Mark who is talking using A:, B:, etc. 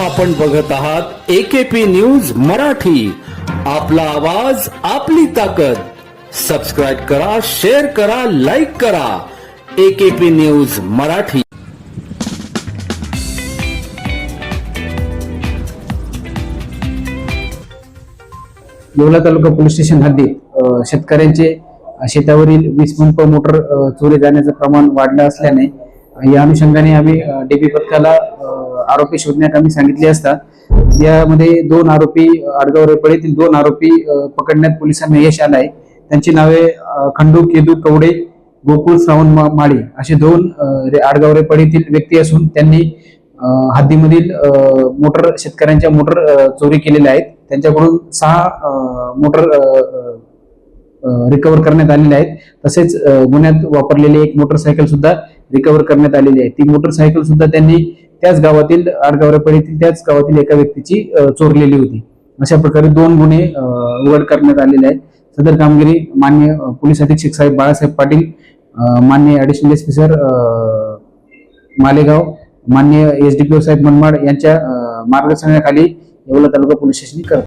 A: आपण बघत आहात एकेपी न्यूज मराठी. आपला आवाज आपली ताकद. सबस्क्राईब करा शेअर करा लाईक करा. AKP news Marathi.
B: Yeola taluka police station हद्दीत शेतकऱ्यांचे शेतावरील वीस पंप मोटर चोरी जाण्याचं प्रमाण वाढलं असल्याने या अनुषंगाने आम्ही डीपी पथकाला आरोपी शोधण्यात आम्ही सांगितले असता यामध्ये दोन आरोपी आडगाव रेपळीतील दोन आरोपी पकडण्यात पोलिसांना यश आलं आहे त्यांची नावे खंडू केदू कवडे गोकुळ श्रावण माळी असे दोन अ, आडगाव रेपळीतील व्यक्ती असून त्यांनी हद्दीमधील मोटर शेतकऱ्यांच्या मोटर चोरी केलेल्या आहेत. त्यांच्याकडून सहा मोटर रिकव्हर करण्यात आलेले आहेत. तसेच गुन्ह्यात वापरलेली एक मोटरसायकल सुद्धा रिकव्हर करण्यात आलेली आहे. ती मोटरसायकल सुद्धा त्यांनी त्याच गावातील आडगावरेपडीतील त्याच गावातील एका व्यक्तीची चोरलेली होती. अशा प्रकारे दोन गुन्हे उघड करण्यात आलेले आहेत. सदर कामगिरी मान्य पोलीस अधीक्षक साहेब बाळासाहेब पाटील मान्य ऍडिशनल एस सर मालेगाव मान्य एस डी पी साहेब मनमाड यांच्या मार्गदर्शनाखाली येवला तालुका पोलीस स्टेशन करत